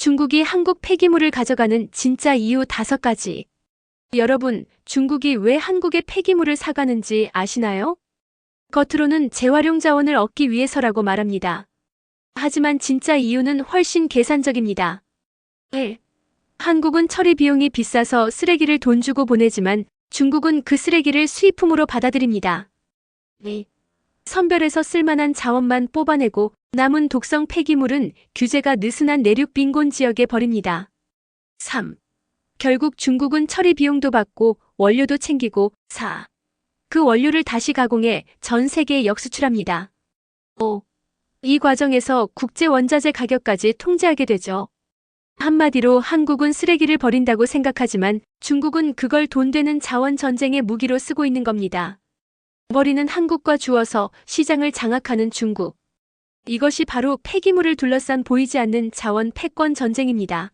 중국이 한국 폐기물을 가져가는 진짜 이유 다섯 가지. 여러분, 중국이 왜 한국의 폐기물을 사가는지 아시나요? 겉으로는 재활용 자원을 얻기 위해서라고 말합니다. 하지만 진짜 이유는 훨씬 계산적입니다. 1. 한국은 처리 비용이 비싸서 쓰레기를 돈 주고 보내지만 중국은 그 쓰레기를 수입품으로 받아들입니다. 2. 선별해서 쓸만한 자원만 뽑아내고 남은 독성 폐기물은 규제가 느슨한 내륙 빈곤 지역에 버립니다. 3. 결국 중국은 처리 비용도 받고 원료도 챙기고 4. 그 원료를 다시 가공해 전 세계에 역수출합니다. 5. 이 과정에서 국제 원자재 가격까지 통제하게 되죠. 한마디로 한국은 쓰레기를 버린다고 생각하지만 중국은 그걸 돈 되는 자원 전쟁의 무기로 쓰고 있는 겁니다. 버리는 한국과 주어서 시장을 장악하는 중국. 이것이 바로 폐기물을 둘러싼 보이지 않는 자원 패권 전쟁입니다.